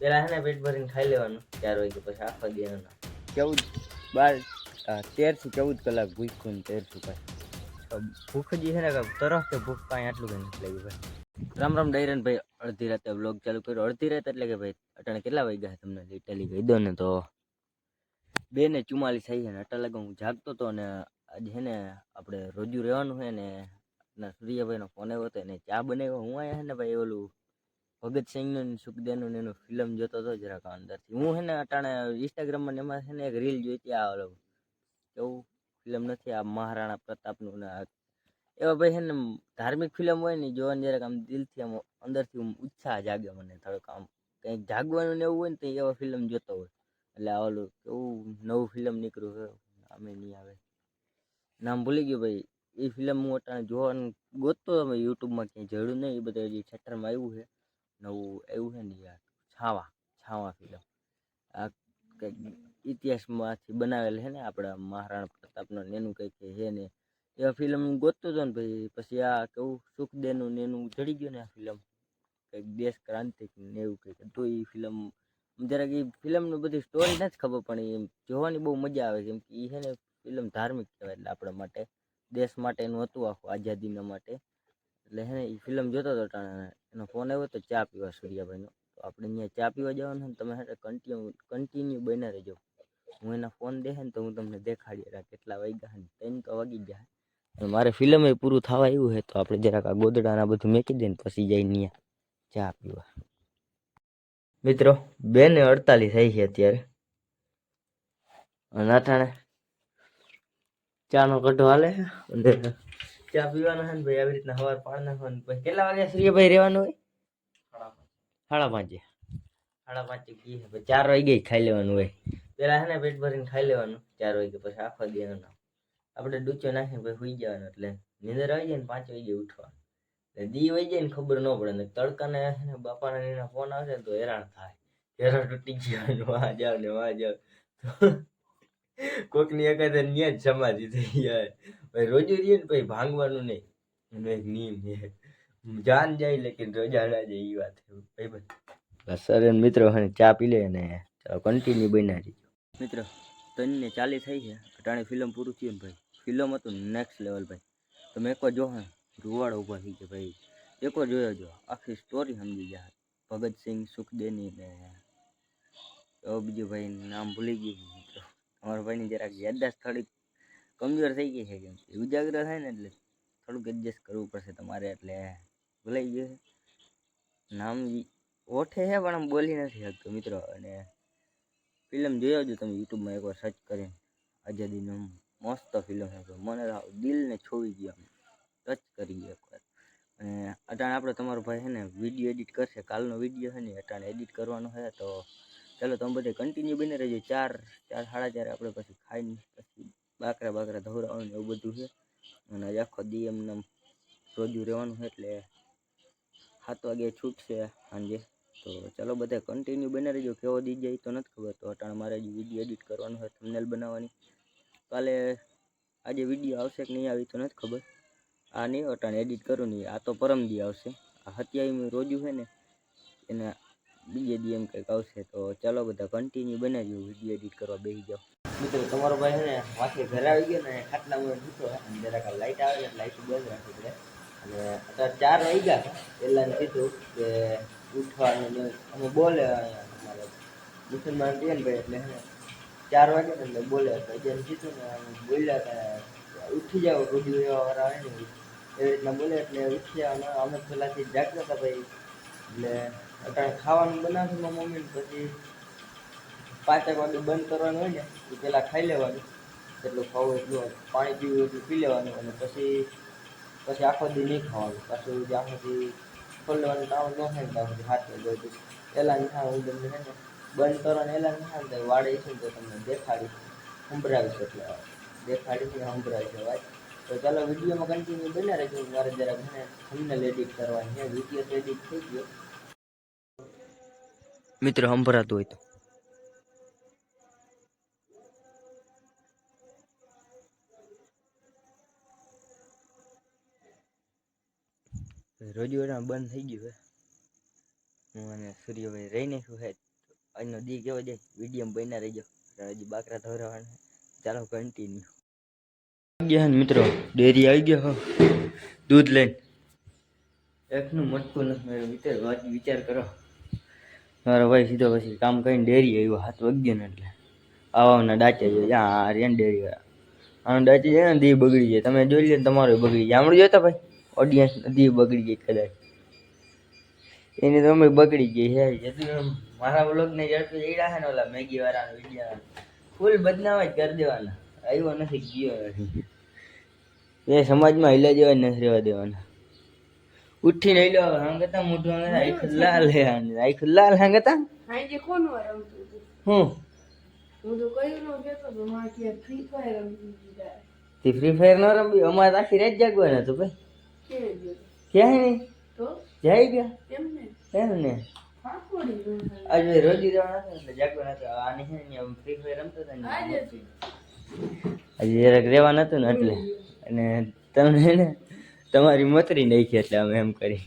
પેલા હે ને પેટ ભરીને ખાઈ લેવાનું ચાર વાગે પછી આખો દી ચૌદ બાર તેર તેરથી ચૌદ કલાક ભૂખ્યું ને તેરથી ભાઈ ભૂખ જે છે ને તરફ કે ભૂખ કાંઈ આટલું કંઈ નથી લાગ્યું ભાઈ. રામ રામ ડાયરન ભાઈ અડધી રાતે બ્લોગ ચાલુ કર્યો. અડધી રાત એટલે કે ભાઈ અટાણે કેટલા વાગ્યા તમને? ડિટેલી કહી દો ને તો. બે ને ચુમ્માલીસ થઈ છે ને અટા લગા હું જાગતો હતો ને આજે છે ને આપણે રોજુ રહેવાનું છે ને ના સૂર્યભાઈનો ફોન આવ્યો હતો એને ચા બનાવ્યો. હું આયા છે ને ભાઈ ઓલું ભગતસિંહનું સિંહનો સુખદેવનું એનું ફિલ્મ જોતો હતો જરાક અંદરથી. હું છે ને અટાણે ઇન્સ્ટાગ્રામમાં એમાં છે ને એક રીલ જોઈ હતી આ ઓલો કેવું ફિલ્મ નથી, આ મહારાણા પ્રતાપનું ને આ. એવા ભાઈ છે ને ધાર્મિક ફિલ્મ હોય ને જોવાની જરાક આમ દિલથી આમ અંદરથી ઉત્સાહ જાગે મને થોડોક આમ. કંઈક જાગવાનું ને એવું હોય ને તો એવા ફિલ્મ જોતો હોય. એટલે આ ઓલું કેવું નવું ફિલ્મ નીકળ્યું છે આમે નહીં આવે. નામ ભૂલી ગયું ભાઈ. એ ફિલ્મ હું અટાણે જોવાનું ગોતતો યુટ્યુબમાં ક્યાંય જડ્યું નહીં એ બધું હજી થિયેટરમાં આવ્યું છે. નવું એવું છે ને યાર, છાવા છાવા ફિલ્મ આ કંઈક ઇતિહાસમાંથી બનાવેલ છે ને આપણા મહારાણા પ્રતાપનો એનું કંઈક છે ને, એવા ફિલ્મ હું ગોતતો હતો ને ભાઈ, પછી આ કેવું સુખદેનું ને એનું જડી ગયું ને આ ફિલ્મ કંઈક દેશ ક્રાંતિ ને એવું કંઈક તો એ ફિલ્મ જરાક એ ફિલ્મની બધી સ્ટોરી નથી ખબર, પણ એ જોવાની બહુ મજા આવે કેમ કે એ છે ને ફિલ્મ ધાર્મિક કહેવાય એટલે આપણા માટે, દેશ માટેનું હતું આખું આઝાદીના માટે. એટલે હે ને એ ફિલ્મ જોતો હતો ટાણે એનો ફોન આવ્યો તો ચા પીવા સૂર્યાભાઈનો. તો આપણે અહીંયા ચા પીવા જવાનું ને તમે હે કન્ટિન્યુ કન્ટિન્યુ બન્યા રહેજો. હું એના ફોન દેખે ને તો હું તમને દેખાડી રહ્યા કેટલા વાગ્યા ને? ત્રણ તો વાગી ગયા અને મારે ફિલ્મ એ પૂરું થવા આવ્યું છે, તો આપણે જરાક આ ગોદડાના બધું મેકી દઈએ ને પછી જઈને ત્યાં ચા પીવા. મિત્રો બે ને અડતાલીસ થઈ છે અત્યારે. અને અટાણે ચાનો કઢો હાલે છે. અને ચા પીવાનો છે ને ભાઈ આવી રીતના સવાર પાડ નાખવાનું પછી કેટલા વાગ્યા સૂર્યભાઈ રહેવાનું હોય? સાડા પાંચે. સાડા પાંચે કી છે ચાર વાગે ખાઈ લેવાનું હોય. પેલા છે ને પેટ ભરીને ખાઈ લેવાનું ચાર વાગે. પછી આખો દેવાનો આપણે ડૂચો નાખીને પછી સુઈ જવાનું એટલે નીંદર આવી જાય ને પાંચ વાગે ઉઠવાનું. દી વહી જાય ને ખબર ન પડે. ને તડકાને ને બાપાના ને એના ફોન આવશે ને તો હેરાન થાય. હેરાન તૂટી ગયો. વાં જાવ ને વાં જાવ. કોકની એકાદ ન્યા જ સમાધિ થઈ જાય. ભાઈ રોજુ રહીએ ને પછી ભાંગવાનું નહીં. એનો એક નિયમ છે. જાન જાય લેકિન રોજા ના જાય એ વાત છે. ભાઈ ભાઈ સર મિત્રો હે ચા પી લે ને કન્ટિન્યુ બન્યા રહીજો મિત્રો ત્રણ ને ચાલી થઈ છે. અટાણે ફિલ્મ પૂરું થયું ને ભાઈ. ફિલ્મ હતું નેક્સ્ટ લેવલ ભાઈ. તમે એકવાર જો હે રૂવાડા ઊભા થઈ ગયા ભાઈ. એકવાર જોયો જો આખી સ્ટોરી સમજી ગયા. ભગતસિંહ સુખદેવની ને તો બીજું ભાઈ નામ ભૂલી ગયું. મિત્રો અમારા ભાઈની જરાક યાદદાસ્ત થોડીક કમજોર થઈ ગઈ છે કેમ કે ઉજાગર થાય ને એટલે થોડુંક એડજસ્ટ કરવું પડશે તમારે એટલે ભૂલાઈ ગયું છે. નામ ઓઠે છે પણ આમ બોલી નથી શકતો મિત્રો અને ફિલ્મ જોઈ આવજો તમે યુટ્યુબમાં એકવાર સર્ચ કરીને. આઝાદીનો મસ્ત ફિલ્મ હતો મને દિલને છોવી ગયો ટચ કરી ગયો એકવાર. અને અટાણે આપણે તમારો ભાઈ છે ને વીડિયો એડિટ કરશે. કાલનો વીડિયો છે ને અટાણે એડિટ કરવાનો છે તો ચાલો તમે બધે કન્ટિન્યુ બની રહેજો. ચાર ચાર સાડા ચારે આપણે પછી ખાઈને પછી બાકરા બાકરા ધોરાવાનું ને એવું બધું છે. અને આખો દી એમને રોજું રહેવાનું છે એટલે સાત વાગે છૂટશે સાંજે. તો ચાલો બધા કન્ટિન્યુ બની રહેજો. કેવો દી જાય તો નથી ખબર. તો અટાણે મારે હજી વીડિયો એડિટ કરવાનો હોય થંબનેલ બનાવવાની. કાલે, આજે વીડિયો આવશે કે નહીં આવી તો નથી ખબર. આ નહીં, અટાણે એડિટ કરું નહીં આ તો પરમ દી આવશે. આ હત્યાવી રોજું છે ને, એના બીજે દી એમ કંઈક આવશે તો ચાલો બધા કન્ટિન્યુ બનાવજો વીડિયો એડિટ કરવા બેસી જાઓ મિત્રો, તમારો ભાઈ ને માથે ઘરે આવી ગયો ને ખાટલામાં મૂકો અને જરાક લાઇટ આવે ને લાઇટ બંધ રાખી દે અને અત્યારે ચાર ગયા પહેલાં કીધું કે ઉઠવાનું અમે બોલે અમારે મુસલમાન રહીએ ને ભાઈ એટલે ચાર વાગે ને એટલે બોલે જેમ કીધું ને, અમે બોલ્યા કે ઉઠી જાઓ એવા વાળા આવે ને, એવી રીતના બોલે એટલે ઉઠી જાવ અમે પહેલાંથી જાગતા હતા ભાઈ, એટલે અત્યારે ખાવાનું બનાવશે મારી મમ્મી પછી પાંચેક વાગે બંધ કરવાનું હોય ને એ પહેલાં ખાઈ લેવાનું. જેટલું ખાવું એટલું પાણી પીવું એટલું પી લેવાનું અને પછી પછી આખો દી નહીં ખાવાનું. પાછું જ્યાં સુધી લેવાનું કામ ન થાય ને સુધી હાથ બધું એલાન થાય હું તમને ને. બંધ કરવાનું એલાન થાય ને, તો વાડે છે તો તમને દેખાડીશ સંભળાવીશ એટલે દેખાડીશ ને સંભળાવીશ વાત. તો ચાલો વિડીયોમાં કન્ટિન્યુ બન્યા રહેજો. મારે જરાક છે થમને એડિટ કરવાની છે વીડિયો એડિટ થઈ ગયો. મિત્રો સંભળાતું હોય તો. રોજવાડા બંધ થઈ ગયું હે. હું અને સૂર્યભાઈ રહી નાખ્યું હે. આજનો દી કેવો જાય? વીડિયો બન્યા રહીજો. હજી બાકરા ધોરવાના. ચાલો કન્ટિન્યુ ગયા મિત્રો? ડેરી આવી ગયો દૂધ લઈને. એકનું મટકું નથી મેળવ્યું વિચાર કરો. મારો ભાઈ સીધો પછી કામ કરીને ડેરી આવ્યો, હાથ વગ્યો ને એટલે. આવાના ડાચે છે જ્યાં રેન ડેરી આનો જાય છે ને દી બગડી જાય તમે જોઈ લે તમારો બગડી જાય આમળું જોતા ભાઈ ઓડિયન્સ દી બગડી જાય કદાચ. એની તો અમે બગડી ગઈ હે. જતું મારા બ્લોગ ને જેટલું એડા છે ને ઓલા મેગી વાળા. વીડિયો ફૂલ બદનામ જ કરી દેવાના. આવ્યો નથી, ગયો નથી. એ સમાજમાં હિલા જેવા નથી રહેવા દેવાના. ઉઠીને લો હંગતા મોઢું હંગતા આખું લાલ હે આખું લાલ હંગતા? હાંજે કોણ રમતું હું? હું તો કયું નો કેતો તો માં કે ફ્રી ફાયર રમતું તી ફ્રી ફાયર ન રમી અમારે આખી રાત જાગવાના તો ભાઈ. ક્યાંય નહીં. તો? જાય ગયા. એમ ને એમ ને હા થોડી ઘણી. આજે રોજી જવાના હતા એટલે જાગવાના હતા. આની છે ને ફ્રી ફાયર રમતો હતા આજે જરાક રહેવા નતું ને એટલે. અને તમને ને તમારી મતરી નાખી એટલે અમે એમ કરી.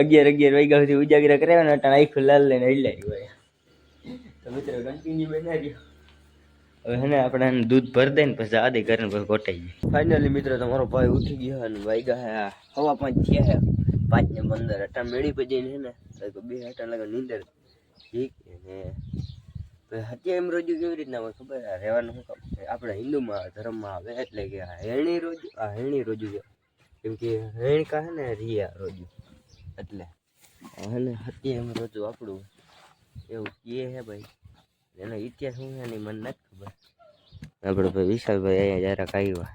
અગિયાર અગિયાર વાગ્યા સુધી ઉજાગરા કરાવ્યા ને અટાણે આખું લાલ લઈને હિલાઈ હોય. તો મિત્રો કન્ટિન્યુ બનાવ્યો હવે હે ને આપણે એને દૂધ ભરી દઈએ ને પછી આદે કરીને પછી ગોટાઈ જાય ફાઇનલી મિત્રો તમારો ભાઈ ઉઠી ગયો અને વાગ્યા હે હવા પાંચ થયા હે. પાંચ ને પંદર અટા મેળી પછી હે ને બે અટા લગા નીંદર ઠીક ને. હત્યા એમ રોજુ કેવી રીતના હોય ખબર રહેવાનું શું આપણે હિન્દુમાં ધર્મમાં આવે એટલે કે આ હેણી રોજુ, આ હેણી રોજુ કે કેમ કે છે હે ને રિયા રોજુ. એટલે હે ને એમ રોજુ આપણું એવું કહે હે ભાઈ. એનો ઇતિહાસ શું છે ને મને નથી ખબર. આપણે ભાઈ વિશાલભાઈ અહીંયા જરાક આવ્યા.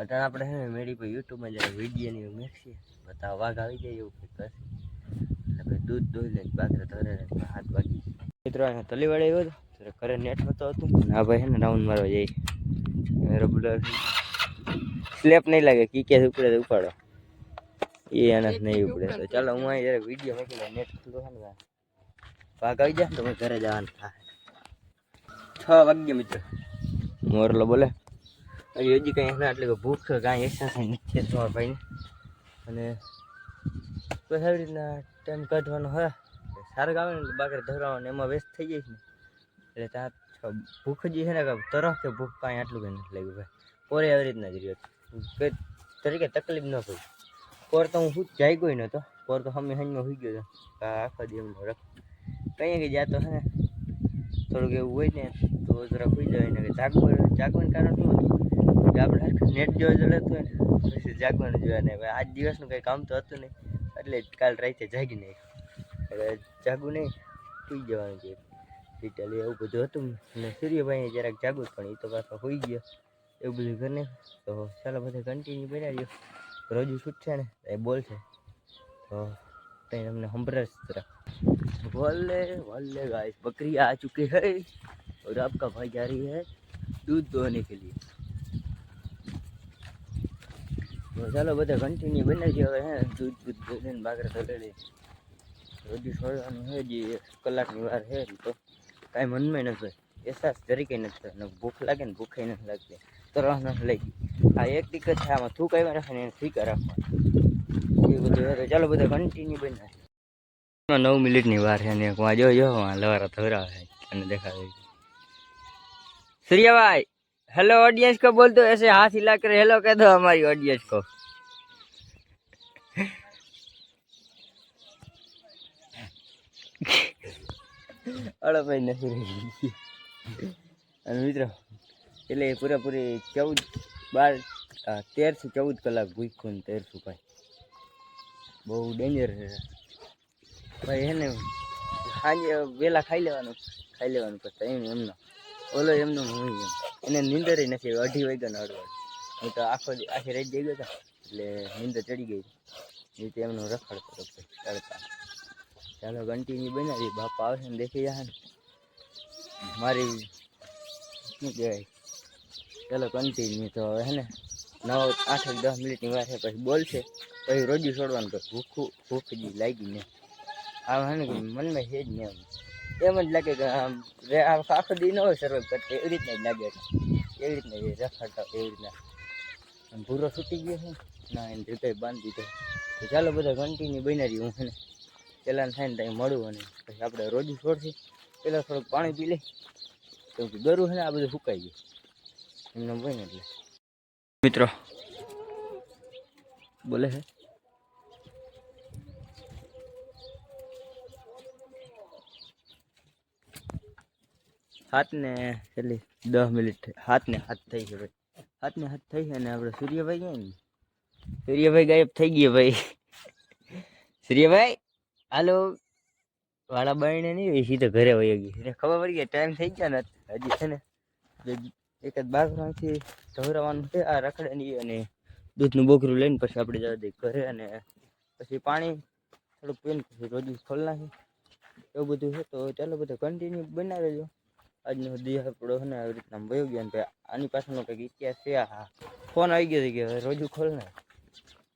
અટાણ આપણે હે ને મેળી ભાઈ યુટ્યુબમાં જરા વિડીયોની એવું બતાવ વાઘ આવી જાય એવું કંઈક કરશે એટલે ભાઈ દૂધ દોઈ લઈને બાકરા ધરે હાથ વાગી મિત્રો, અહીંયા તલીવાડે આવ્યો હતો ઘરે નેટ નતો હતું આ ભાઈ છે ને રાઉન્ડ મારવા જાય. રેગ્યુલર સ્લેપ નહીં લાગે કીકે ઉપડે તો ઉપાડો. એ એના નહીં ઉપડે. તો ચાલો હું અહીં જરા વીડિયો મૂકી નેટ ખુલ્લું છે ને વાઘ આવી જાય તો ઘરે જવાનું થાય. છ વાગ્યે મિત્ર. મોરલો બોલે. હજી હજી કંઈ એના એટલે કે ભૂખ કાંઈ એક્સરસાઇઝ નથી તમારા ભાઈને. અને તો આવી રીતના ટાઈમ કાઢવાનો હોય. સારું આવે ને બાકરે ધરાવવાનું એમાં વેસ્ટ થઈ જાય છે ને. એટલે ત્યાં ભૂખ જે છે ને તરફ કે ભૂખ કાંઈ આટલું કંઈ નથી લાગ્યું ભાઈ. પોરે આવી રીતના જ રહ્યો તરીકે તકલીફ ન પડી. પોર તો હું શું ગયો નહોતો પોર તો સમય હંજમાં હોઈ ગયો હતો આખો દી એમનો રખ કંઈ કે જાતો હે ને. થોડુંક એવું હોય ને તો જરા હોઈ જાય ને જાગવું જાગવાનું કારણ શું હતું? કે આપણે હરખું નેટ જોવા જડતું હોય ને, પછી જાગવાનું જોયા ને. આજ દિવસનું કંઈ કામ તો હતું નહીં. એટલે કાલ રાતે જાગી નહીં. એટલે જાગવું નહીં. સુઈ જવાનું છે. ડિટેલ એવું બધું હતું. અને સૂર્યભાઈ જરાક જાગવું પણ એ તો પાછો હોઈ ગયો. એવું બધું કરીને તો ચાલો બધા કન્ટિન્યુ બન્યા રહ્યો રોજ છૂટશે ને એ બોલશે તો કંઈ તમને સંભળાશ જરા वल्ले वल्ले गाइस बकरी आ चुकी है और आपका भाई जा रही है दूध दोहने के लिए તો ચાલો બધા કન્ટિન્યુ બનાવી હવે હે દૂધ દૂધ દઈને બાગરા તો લઈ રોજી છોડવાનું છે જે એક કલાકની વાર છે તો કાંઈ મનમાં નથી અહેસાસ તરીકે નથી થયો. ને ભૂખ લાગે ને ભૂખે નથી લાગતી ત્રણ લઈ આ એક ટિકટ છે, આમાં થૂક આવ્યા રાખે ને એને ફીકા એ બધું ચાલો બધા કન્ટિન્યુ બને નવ મિનિટની વાર છે ને વાં જો લવારા ધરાવે અને દેખાવે સૂર્યાભાઈ હેલો ઓડિયન્સ કો બોલ દો ऐसे हाथ हिला कर हेलो कह दो हमारी ऑडियंस को અરે નથી રહી. અને મિત્રો એટલે પૂરેપૂરી ચૌદ બાર તેરથી ચૌદ કલાક ભૂખ્યું ને તેર ભાઈ? બહુ ડેન્જર છે. ભાઈ હે ને સાંજે વહેલા ખાઈ લેવાનું ખાઈ લેવાનું પછી એમ એમનો. ઓલો એમનો હું એમ. એને નીંદર નથી, અઢી વાગ્યાનો અડવા હું તો આખો આખી રાત જઈ ગયો હતો એટલે નીંદર ચડી ગઈ. નીચે એમનો રખડ કરો તડકા. ચાલો કન્ટિન્યુ બનાવી બાપા આવશે ને દેખી જશે ને. મારી, શું કહેવાય? ચાલો કન્ટિન્યુ તો હવે હે ને, નવ, આઠ દસ મિનિટની વાર છે પછી બોલશે, પછી રોજી છોડવાનું પછી ભૂખું, ભૂખ જ લાગી ને. આમ હે ને મનમાં છે જ ને એમ. એમ જ લાગે કે આમ આખો દી ન હોય સર્વે કરતા એવી રીતના જ લાગે. એવી રીતના રખડતા હોય એવી રીતના. ભૂરો છૂટી ગયો છે ના એને રીતે બાંધી દીધો. તો ચાલો બધા કન્ટિન્યુ બની રહી હું ને. પહેલાં થાય ને ત્યાં મળું અને પછી આપણે રોજી છોડશું. પહેલાં થોડુંક પાણી પી લઈ કે ગરું છે ને આ બધું સુકાઈ ગયું. એમને હોય ને એટલે. મિત્રો, બોલે છે હાથ ને છેલ્લી દસ મિનિટ હાથ ને હાથ થઈ છે ભાઈ. હાથ ને હાથ થઈ છે અને આપણે સૂર્યભાઈ ગયા ને. સૂર્યભાઈ ગાયબ થઈ ગયા ભાઈ. સૂર્યભાઈ, હાલો. વાળા બાઈને નહીં હોય સીધા ઘરે વહી ગઈ. એને ખબર પડી ગઈ ટાઈમ થઈ ગયા ને, હજી છે ને, બે- એક જ બાગમાંથી ધવરાવાનું છે. આ રખડે નહીં અને દૂધનું બોકરું લઈને પછી આપણે જવા દઈએ ઘરે અને પછી પાણી થોડુંક પીને પછી રોજ ખોલ નાખી એવું બધું છે. તો ચાલો બધા કન્ટિન્યુ બનાવી લેજો. આજનો દી આપણો છે ને આવી રીતના વયો ગયો ને ભાઈ આની પાછળનો કંઈક ઇતિહાસ છે. હા ફોન આવી ગયો છે કે હવે રોજુ ખોલ ને.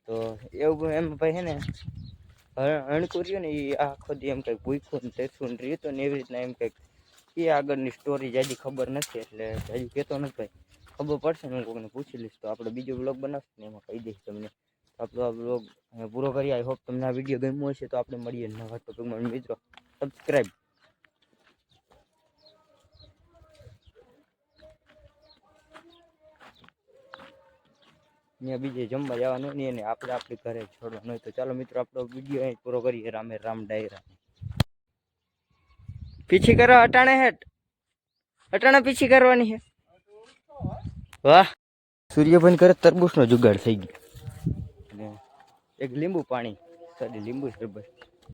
તો એવું એમ ભાઈ છે ને હણકું રહ્યું ને એ આખો દી એમ કંઈક ભૂખ્યું ને તેરસું ને રહ્યું હતું ને એવી રીતના એમ કંઈક એ આગળની સ્ટોરી જાજી ખબર નથી, એટલે જાજી કહેતો નથી ભાઈ. ખબર પડશે ને હું કોઈને પૂછી લઈશ, તો આપણે બીજો બ્લોગ બનાવશું ને એમાં કહી દઈશ તમને. તો આપણો આ બ્લોગ પૂરો કરી આઈ હોપ તમને આ વીડિયો ગમ્યો હશે તો આપણે મળીએ નવા ટોપિકમાં મિત્રો સબસ્ક્રાઈબ ત્યાં બીજે જમવા જવાનું નહીં અને આપણે આપણી ઘરે છોડવાનું હોય તો ચાલો મિત્રો, આપણો વીડિયો અહીં પૂરો કરીએ. રામે રામ ડાયરા. પીછી કરો અટાણે હેઠ. અટાણે પીછી કરવાની છે. વાહ. સૂર્યભાઈ કરે તરબૂચનો જુગાડ થઈ ગયો. એક લીંબુ પાણી. સોરી લીંબુ શરબત